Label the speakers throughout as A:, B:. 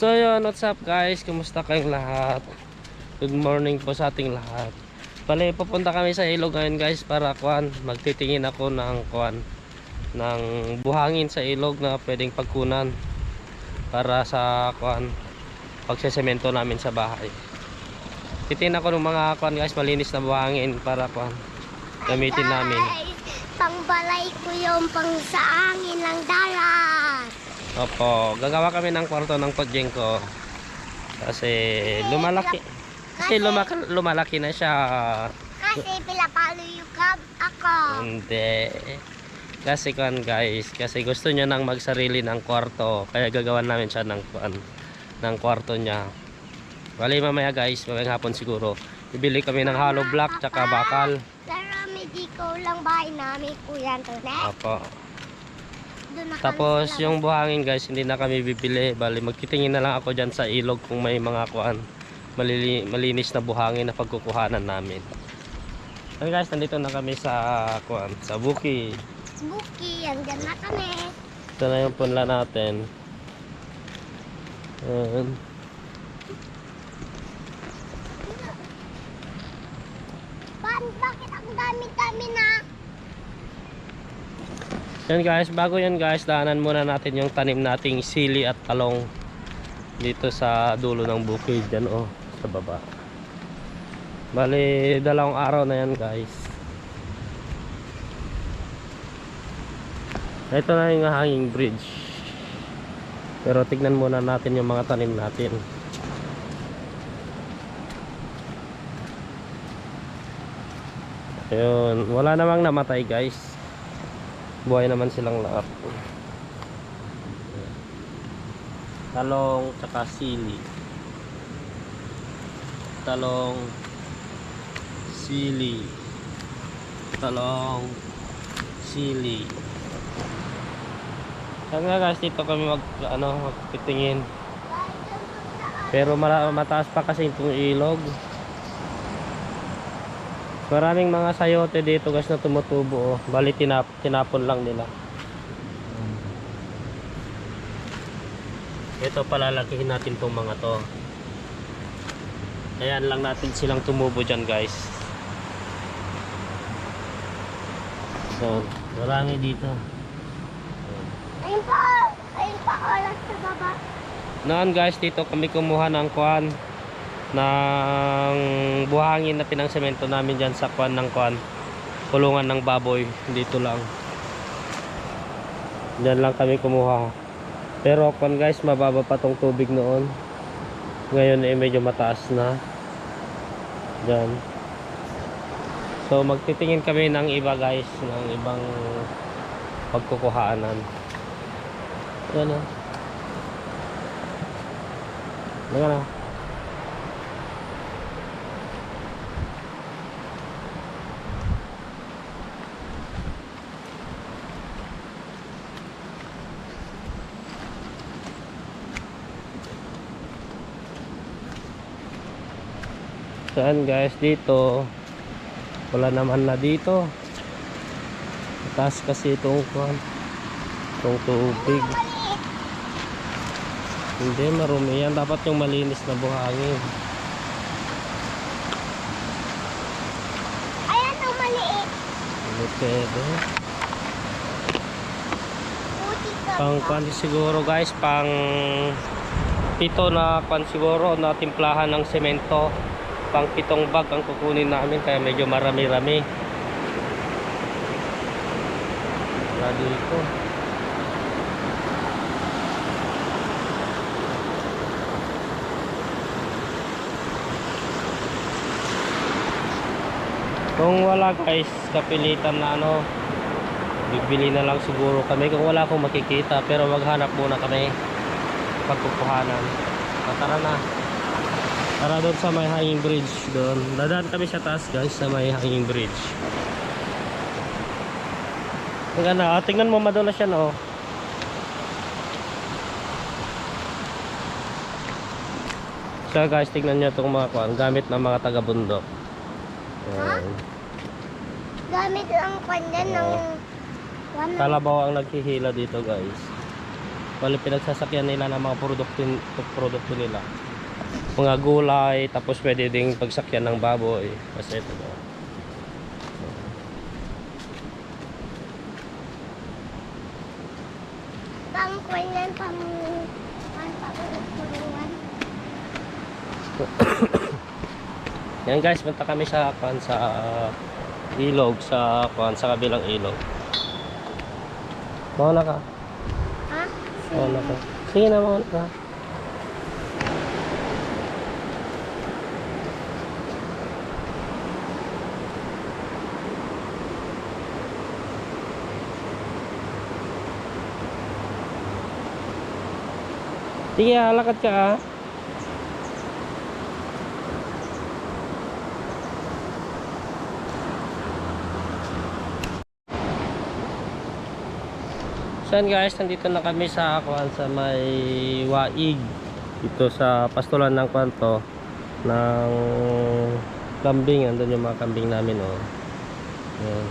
A: So yun, what's up guys? Kumusta kayong lahat? Good morning po sa ating lahat. Bale, papunta kami sa ilog ngayon guys para kuan, magtitingin ako ng kuan ng buhangin sa ilog na pwedeng pagkunan para sa kuan pagsesemento namin sa bahay. Titingin ako ng mga kuan guys, malinis na buhangin para kuan gamitin namin.
B: Pangbalay ko yung pang sa angin ng dalat.
A: Opo, gagawa kami ng kwarto ng kodyeng ko. Kasi lumalaki. Kasi lumaki, lumalaki na siya.
B: Kasi pinapalo yung kab ako.
A: Hindi. Kasi kan guys, kasi gusto niya nang magsarili ng kwarto. Kaya gagawan namin siya ng, kuan, ng kwarto niya. Bali mamaya guys, mamayang hapon siguro. Bibili kami ng hollow block tsaka bakal.
B: Pero medyo ko lang bahay namin kuya Antoinette.
A: Opo. Tapos yung buhangin guys, hindi na kami bibili. Bali magtitingin na lang ako dyan sa ilog kung may mga kuan malili, malinis na buhangin na pagkukuhanan namin. Okay guys, nandito na kami sa kuan, sa buki.
B: Buki, andyan na kami.
A: Ito na yung punla natin. Ayan.
B: Bakit ang dami-dami na?
A: Yan guys, bago yan guys, daanan muna natin yung tanim nating sili at talong dito sa dulo ng bukid dyan oh, sa baba. Bali, dalawang araw na yan guys. Ito na yung hanging bridge. Pero tignan muna natin yung mga tanim natin. Ayun, wala namang namatay guys. Buhay naman silang lahat. Talong tsaka sili. Talong sili. Talong sili. Kaya nga guys, dito kami mag ano, magpitingin. Pero mataas pa kasi itong ilog. Maraming mga sayote dito guys na tumutubo. Oh. Bali tinap tinapon lang nila. Ito palalakihin natin tong mga to. Ayan lang natin silang tumubo dyan guys. So, marami dito.
B: Ayun pa, ayun pa, oras sa baba.
A: Noon guys, dito kami kumuha ng kwan ng buhangin na pinangsemento namin dyan sa kwan ng kwan. Kulungan ng baboy. Dito lang. Dyan lang kami kumuha. Pero kwan guys mababa pa tong tubig noon. Ngayon eh medyo mataas na. Dyan. So magtitingin kami ng iba guys ng ibang pagkukuhaanan. Yan o Yan na. Saan guys dito? Wala naman na dito. Taas kasi itong kwan. Itong tubig. Hindi marumi yan. Dapat yung malinis na buhangin.
B: Ayan ang maliit.
A: Pwede. Pang
B: pa.
A: kwan siguro guys. Pang pito na kwan siguro na timplahan ng semento. Pang pitong bag ang kukunin namin. Kaya medyo marami-rami. Wala dito. Kung wala guys, kapilitan na ano, bibili na lang siguro kami kung wala akong makikita pero maghanap muna kami pagkukuhanan. So, tara na. Tara doon sa may hanging bridge doon. Dadaan kami sa taas guys sa may hanging bridge. Ang ganda, ah, tingnan mo madulas yan oh. So guys, tingnan nyo itong mga kuan, gamit ng mga taga-bundok. Ayan.
B: Gamit ang kanya ng...
A: Oo.
B: One
A: Kalabaw ang naghihila dito guys. Bali pinagsasakyan nila ng mga produkto, produkto nila. Mga gulay, tapos pwede ding pagsakyan ng baboy. Kasi ito no.
B: Pang kwan pang... Pang pang
A: Yan guys, punta kami sa kan sa ilog sa kan sa kabilang ilog. Mauna ka.
B: Ha?
A: Mauna ka. Sige na, mauna ka. Sige, ah, lakad ka ah. So guys, nandito na kami sa kuan sa may Waig dito sa pastulan ng kwanto ng kambing, andun yung mga kambing namin oh. Yan.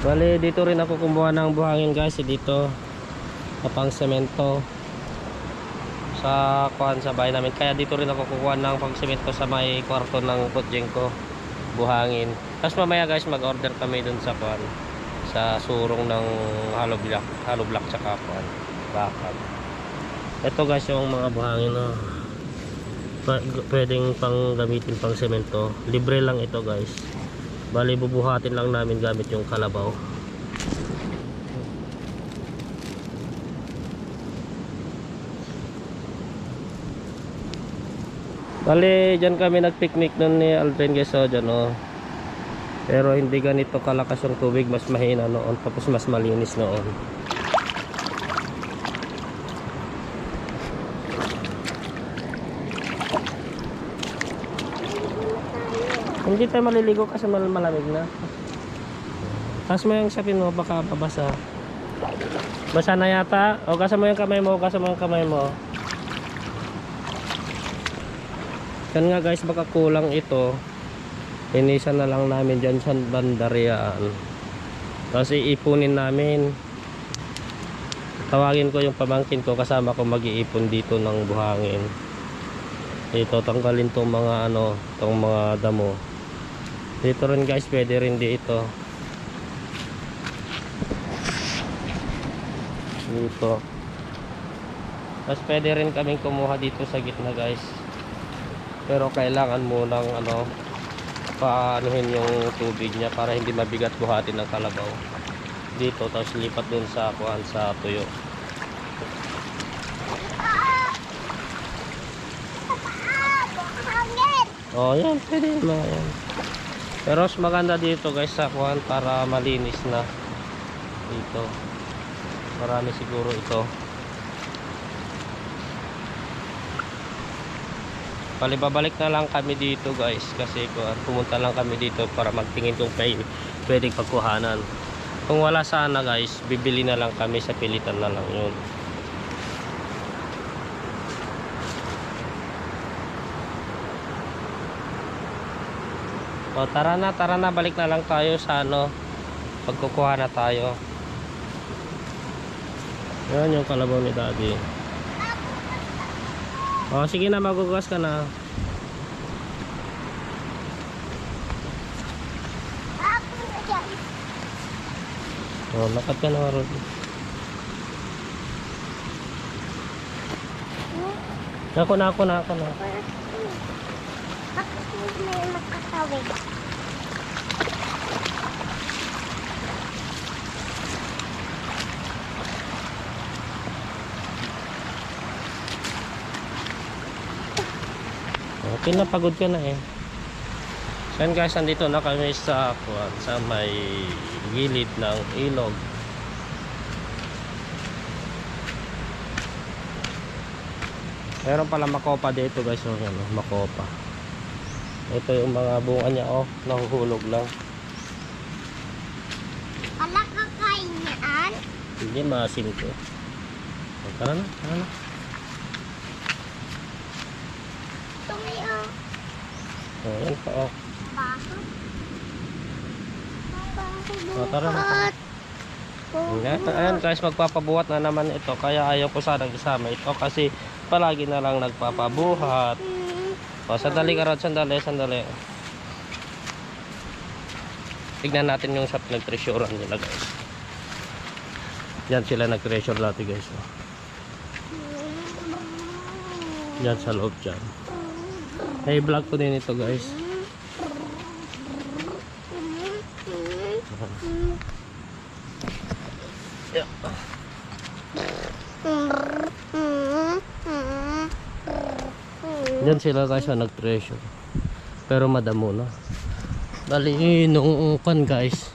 A: Bali dito rin ako kumuha ng buhangin guys, dito sa pang semento sa kuan sa bahay namin. Kaya dito rin ako kukuha ng pang semento sa may kwarto ng kutseng ko buhangin. Tapos mamaya guys mag-order kami dun sa kuan sa surong ng hollow block, hollow block tsaka kuan, bakal. Ito guys yung mga buhangin. Pa- pwedeng pang gamitin pang semento. Libre lang ito guys. Bali bubuhatin lang namin gamit yung kalabaw. Bali, dyan kami nag-picnic nun ni Aldrin guys, so dyan oh. Pero hindi ganito kalakas yung tubig, mas mahina noon, tapos mas malinis noon. Hindi tayo maliligo kasi mal malamig na. Taas mo yung sapin mo, baka babasa. Basa na yata. O gasa mo yung kamay mo, gasa mo yung kamay mo. Yan nga guys, baka kulang ito. Inisan na lang namin dyan sa bandaryaan. Tapos iipunin namin. Tawagin ko yung pamangkin ko kasama ko mag-iipon dito ng buhangin. Dito tanggalin tong mga ano, tong mga damo. Dito rin guys, pwede rin dito. Dito. Tapos pwede rin kaming kumuha dito sa gitna guys. Pero kailangan mo ng ano, paanuhin yung tubig niya para hindi mabigat buhatin ng kalabaw. Dito tapos lipat dun sa kuhan sa tuyo. Oh yan pwede mga yan. Pero mas maganda dito guys sa kuhan para malinis na. Dito. Marami siguro ito palibabalik na lang kami dito guys kasi pumunta lang kami dito para magtingin kung pwede, pwedeng pagkuhanan kung wala sana guys bibili na lang kami sa pilitan na lang yun O tara na, tara na, balik na lang tayo sa ano, pagkukuha na tayo. Yan yung kalabaw ni daddy. O sige na, magugas ka na.
B: Ako na dyan.
A: O, lakad ka na, Rod. Ako na, ako na, ako na.
B: Bakit hindi na makatawid?
A: Okay na, pagod ka na eh. So yan guys, nandito na kami sa, kuwan, sa may gilid ng ilog. Meron pala makopa dito guys, oh, ano, makopa. Ito yung mga bunga niya, oh, nahuhulog lang.
B: Ala kakain niyaan?
A: Hindi maasim to. Oh, tara na, tara na. Oh, yan pa, oh.
B: Baho
A: Oh, tara na. Ayan, ayan guys, magpapabuhat na naman ito. Kaya ayaw ko sanang isama ito kasi palagi na lang nagpapabuhat. O, sandali ka Rod, sandali, sandali. Tignan natin yung sa pinag-treasurean nila guys. Yan sila nag-treasure dati guys. oh. Yan sa loob dyan. Hey, vlog ko din ito guys. Yeah. Diyan sila guys na nag-treasure. Pero madamo na. Bali, nung kan guys,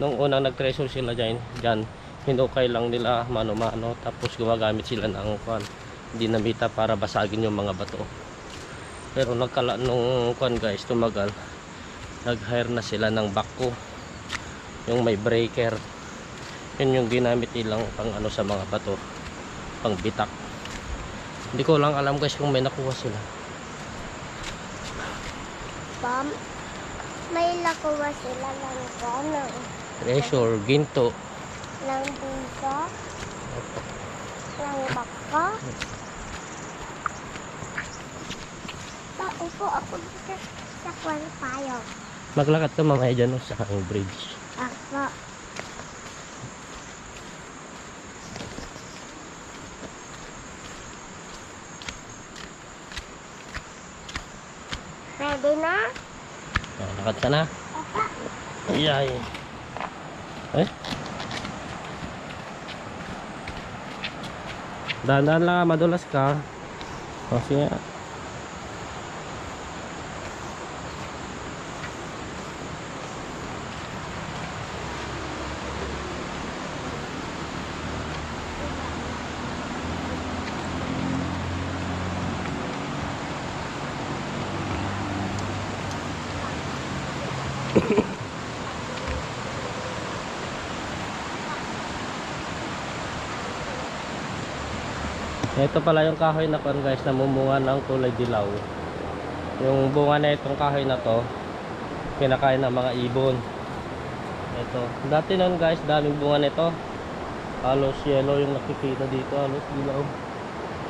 A: nung unang nag-treasure sila dyan, dyan, hinukay lang nila mano-mano, tapos gumagamit sila ng kan, dinamita para basagin yung mga bato. Pero nagkala nung kan guys, tumagal, nag-hire na sila ng bako, yung may breaker. Yun yung ginamit nilang pang ano sa mga bato, pang bitak. Hindi ko lang alam guys kung may nakuha sila.
B: Pam, may nakuha sila ng gano'n.
A: Treasure, ginto.
B: Ng busa. Ng baka. Paupo ako dito sa kwan tayo.
A: Maglakad ka mamaya dyan no, sa ang bridge.
B: Ako. Ready na?
A: Oh, lakad ka na. Iyay. Eh? Dahan-dahan lang, madulas ka. O, sige. Ito pala yung kahoy na kon guys, namumunga ng kulay dilaw. Yung bunga na itong kahoy na to, kinakain ng mga ibon. Ito. Dati nun guys, daming bunga nito. Halos yellow yung nakikita dito, halos dilaw.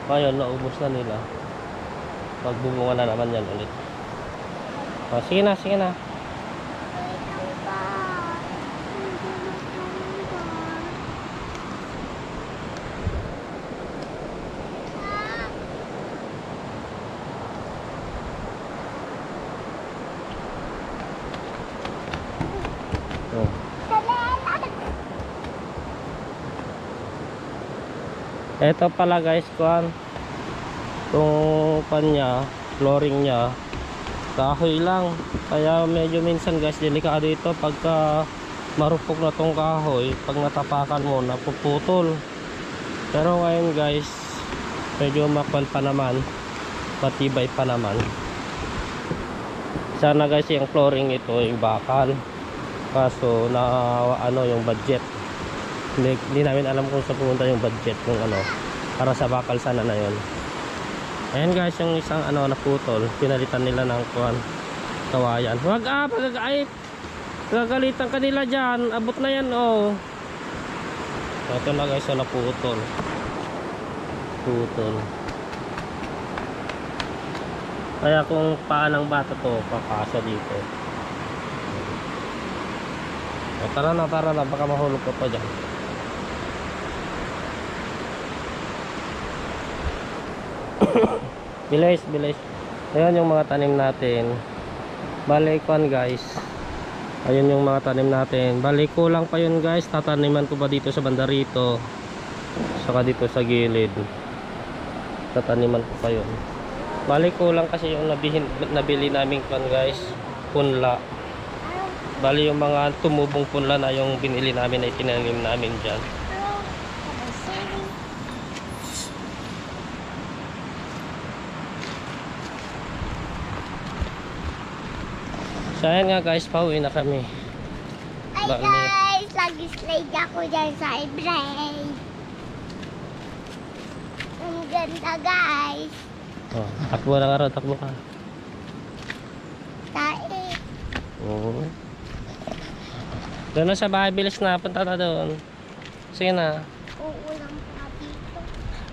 A: Ngayon, naubos na nila. Pagbumunga na naman yan ulit. O, sige na, sige na. Ito pala guys, kuan. Itong kanya, flooring niya, kahoy lang. Kaya medyo minsan guys, delikado ito pagka marupok na tong kahoy, pag natapakan mo, napuputol. Pero ngayon guys, medyo makwan pa naman, matibay pa naman. Sana guys, yung flooring ito, yung bakal. Kaso na ano yung budget. Hindi, hindi namin alam kung saan pumunta yung budget ng ano para sa bakal sana na yon. Ayan guys, yung isang ano naputol, pinalitan nila ng kuan kawayan. Wag ah, pagagait. Gagalitan ka nila dyan. Abot na yan, oh. Ito na guys, yung naputol. Putol. Kaya kung paan ng bata to, papasa dito. O, tara na, tara na. Baka mahulog ka pa dyan. bilis, bilis. Ayan yung mga tanim natin. Balik kwan guys. Ayun yung mga tanim natin. Balik ko lang pa yun guys. Tataniman ko pa dito sa banda rito. Saka dito sa gilid. Tataniman ko pa yun. Balik ko lang kasi yung nabihin, nabili namin kwan guys. Punla. Bali yung mga tumubong punla na yung binili namin ay tinanim namin dyan. So ayan nga guys, pauwi na kami.
B: Ay
A: Bali.
B: guys, nag-slide ako dyan sa Ibray. Ang ganda guys.
A: Oh, takbo na ka raw, takbo ka.
B: Tae.
A: Oo. Doon na sa bahay, bilis na, punta na doon. Sige na.
B: Uulam pa dito.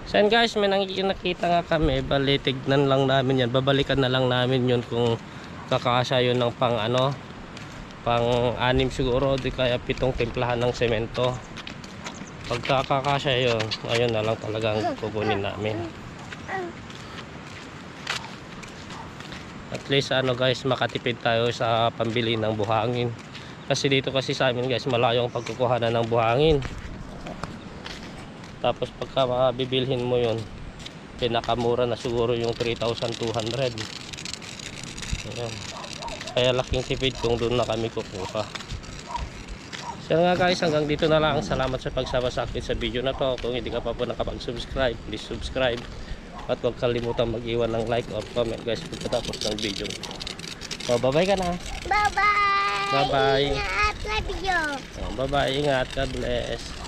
A: So guys, may nakikita nga kami. Bali, tignan lang namin yan. Babalikan na lang namin yun kung kakasya yun ng pang ano, pang anim siguro. Di kaya pitong timplahan ng semento. Pagka kakasya yun, ayun na lang talagang kukunin namin. At least ano guys, makatipid tayo sa pambili ng buhangin. Kasi dito kasi sa amin guys, malayo ang pagkukuhanan ng buhangin. Tapos pagka mabibilhin mo yun, pinakamura na siguro yung 3,200. Ayan. Kaya laking tipid kung doon na kami kukuha. So nga guys, hanggang dito na lang. Salamat sa pagsama sa akin sa video na to. Kung hindi ka pa po nakapag-subscribe, please subscribe. At huwag kalimutan mag-iwan ng like or comment guys pagkatapos ng video. So, bye-bye ka na.
B: Bye-bye!
A: Bye-bye.
B: Ingat, love you.
A: So, bye-bye. Ingat. God bless.